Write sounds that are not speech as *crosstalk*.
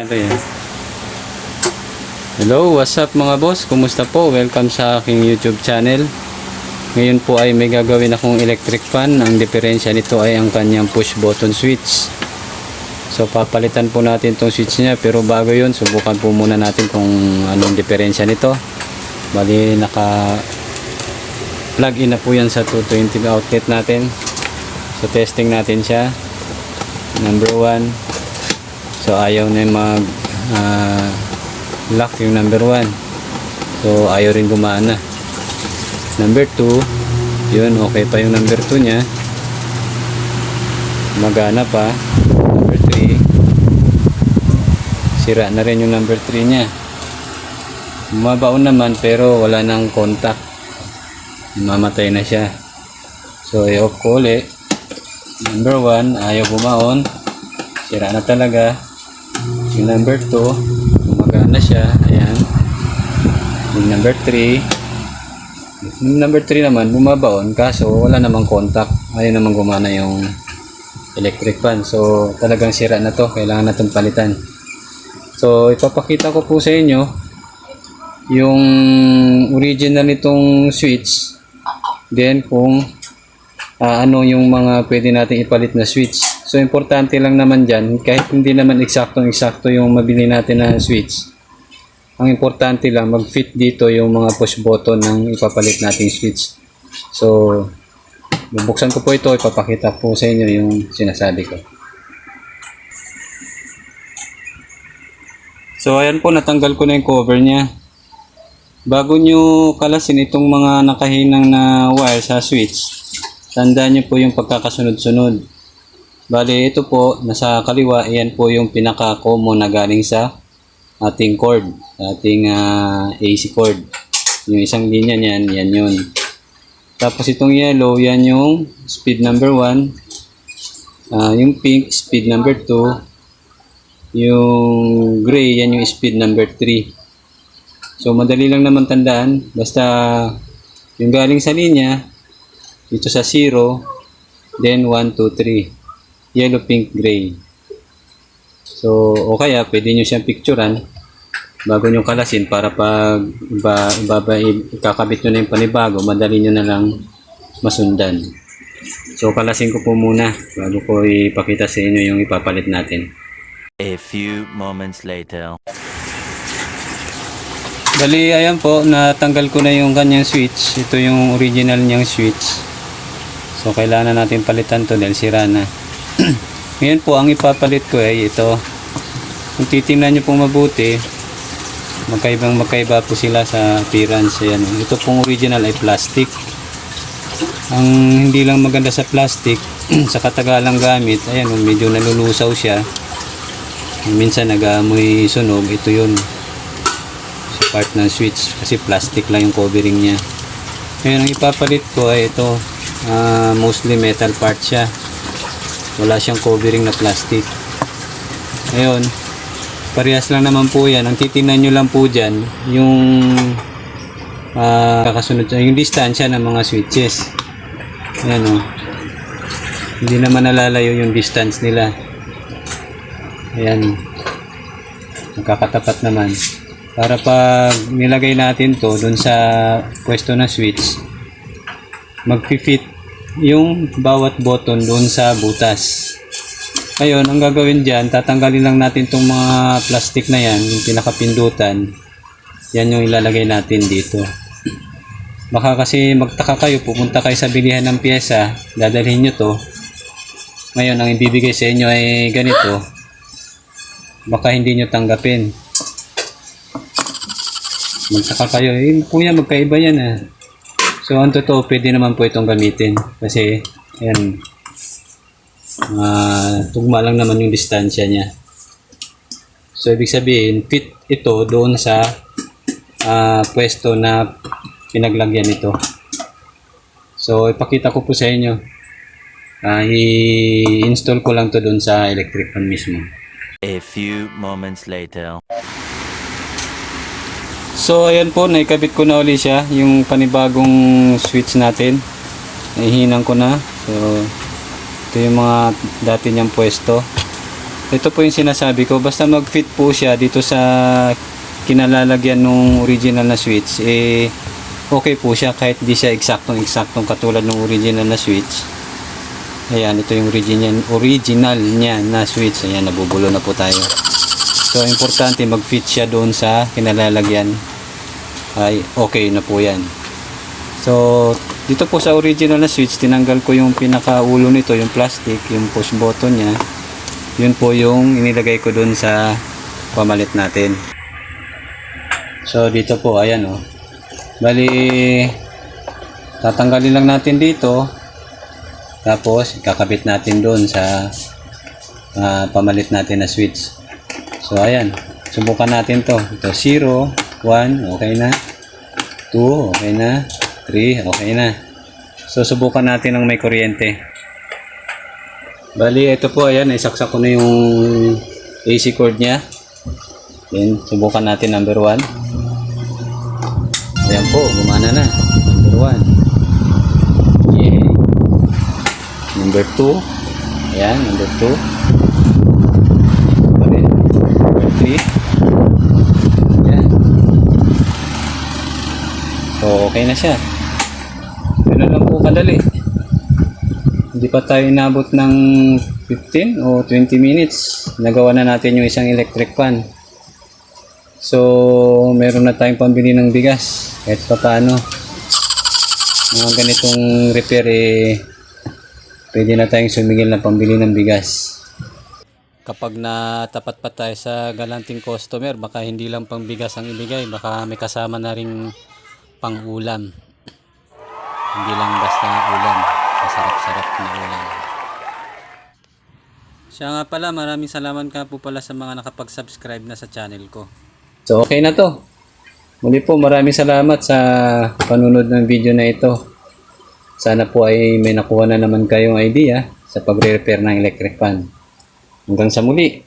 Ano yan? Hello, what's up mga boss? Kumusta po? Welcome sa aking YouTube channel. Ngayon po ay may gagawin akong electric fan. Ang diferensya nito ay ang kanyang push button switch. So papalitan po natin tong switch niya pero bago yun subukan po muna natin kung anong diferensya nito. Bali naka plug in na po yan sa 220 outlet natin. So testing natin siya. Number 1 So ayaw na mag ah, lock yung number 1. So ayaw rin gumana. Number 2, yun okay pa yung number 2 niya. Magana pa. Number 3, sira na rin yung number 3 niya. Mabaon naman pero wala nang contact. Mamatay na siya. So i-off ko ulit. Number 1, ayaw bumaon. Sira na talaga. Yung number 2, gumagana siya. Ayan. Yung number 3, yung number 3 naman, bumabaon. Kaso, wala namang contact. Ayaw namang gumana yung electric fan. So, talagang sira na to. Kailangan natin palitan. So, ipapakita ko po sa inyo yung original nitong switch. Then, kung ah, ano yung mga pwede natin ipalit na switch. So, importante lang naman dyan, kahit hindi naman eksaktong-eksakto yung mabili natin na switch, ang importante lang, mag-fit dito yung mga push button ng ipapalit nating switch. So, bubuksan ko po ito, ipapakita po sa inyo yung sinasabi ko. So, ayan po, natanggal ko na yung cover niya. Bago nyo kalasin itong mga nakahinang na wire sa switch, tandaan nyo po yung pagkakasunod-sunod. Bali, ito po, nasa kaliwa, iyan po yung pinaka-common na galing sa ating cord, ating ah, AC cord. Yung isang linya niyan, yan yun. Tapos itong yellow, yan yung speed number 1. Ah, yung pink, speed number 2. Yung gray, yan yung speed number 3. So, madali lang naman tandaan. Basta, yung galing sa linya, dito sa 0, then 1, 2, 3. Yellow, pink, gray. So, o kaya, pwede nyo siyang picturean bago nyo kalasin para pag iba, ibaba, ikakabit nyo na yung panibago, madali nyo na lang masundan. So, kalasin ko po muna bago ko ipakita sa inyo yung ipapalit natin. A few moments later. Bali, ayan po, natanggal ko na yung kanyang switch. Ito yung original niyang switch. So, kailangan na natin palitan to dahil sira na. *clears throat* Ngayon po, ang ipapalit ko ay ito. Kung titingnan nyo pong mabuti, magkaibang magkaiba po sila sa appearance. Ayan. Ito pong original ay plastic. Ang hindi lang maganda sa plastic, *clears throat* sa katagalang gamit, ayan, medyo nalulusaw siya. Minsan nag-aamoy sunog, ito yun sa part ng switch kasi plastic lang yung covering niya ngayon ang ipapalit ko ay ito ah, mostly metal part siya wala siyang covering na plastic. Ngayon parehas lang naman po yan. Ang titingnan nyo lang po dyan yung ah, kakasunod yung distansya ng mga switches. Ayan o hindi naman nalalayo yung distance nila. Ayan. Magkakatapat naman. Para pag nilagay natin to dun sa pwesto na switch magpi-fit yung bawat button doon sa butas. Ngayon ang gagawin dyan tatanggalin lang natin tong mga plastic na yan yung pinakapindutan. Yan yung ilalagay natin dito. Baka kasi magtaka kayo pupunta kayo sa bilihan ng pyesa dadalhin nyo to. Ngayon ang ibibigay sa inyo ay ganito. Baka hindi nyo tanggapin. Magtaka kayo, eh, kuya magkaiba yan ah. So ang totoo, pwede naman po itong gamitin. Kasi, ayan, ah, tugma lang naman yung distansya niya. So ibig sabihin, fit ito doon sa ah, pwesto na pinaglagyan nito. So ipakita ko po sa inyo. Ah, i-install ko lang to doon sa electric fan mismo. A few moments later. So ayan po, naikabit ko na uli siya, yung panibagong switch natin. Nahihinang ko na. So ito yung mga dati niyang pwesto. ito po yung sinasabi ko, basta mag-fit po siya dito sa kinalalagyan ng original na switch, eh, okay po siya kahit di siya eksaktong-eksaktong katulad ng original na switch. Ayan, ito yung original, original niya na switch. Ayan, nabubulo na po tayo. So, importante mag-fit siya doon sa kinalalagyan. Ay, okay na po yan. So, dito po sa original na switch, tinanggal ko yung pinakaulo nito, yung plastic, yung push button niya. Yun po yung inilagay ko doon sa pamalit natin. So, dito po, ayan o. Oh. Bali, tatanggalin lang natin dito. Tapos, kakabit natin doon sa ah, pamalit natin na switch. So, ayan. Subukan natin to. Ito, 0, 1, okay na. 2, okay na. 3, okay na. So, subukan natin ng may kuryente. Bali, ito po, ayan. Isaksak ko na yung AC cord niya. Then, subukan natin number 1. Ayan po, gumana na. Number 1. Yeah. Number 2. Ayan, number 2. Pa rin. Number 3. Ayan. So, okay na siya. Ganun lang po kadali. Hindi pa tayo inabot ng 15 o 20 minutes. Nagawa na natin yung isang electric fan. So, meron na tayong pambili ng bigas. Kahit pa paano. Mga ganitong repair eh, pwede na tayong sumigil na pambili ng bigas. Kapag natapat pa tayo sa galanting customer, baka hindi lang pang bigas ang ibigay, baka may kasama na rin pang ulam. Hindi lang basta ulam, masarap-sarap na ulam. Siya nga pala, maraming salamat ka po pala sa mga nakapag-subscribe na sa channel ko. So okay na to. Muli po maraming salamat sa panunod ng video na ito. Sana po ay may nakuha na naman kayong idea sa pagre-repair ng electric fan. Hanggang sa muli.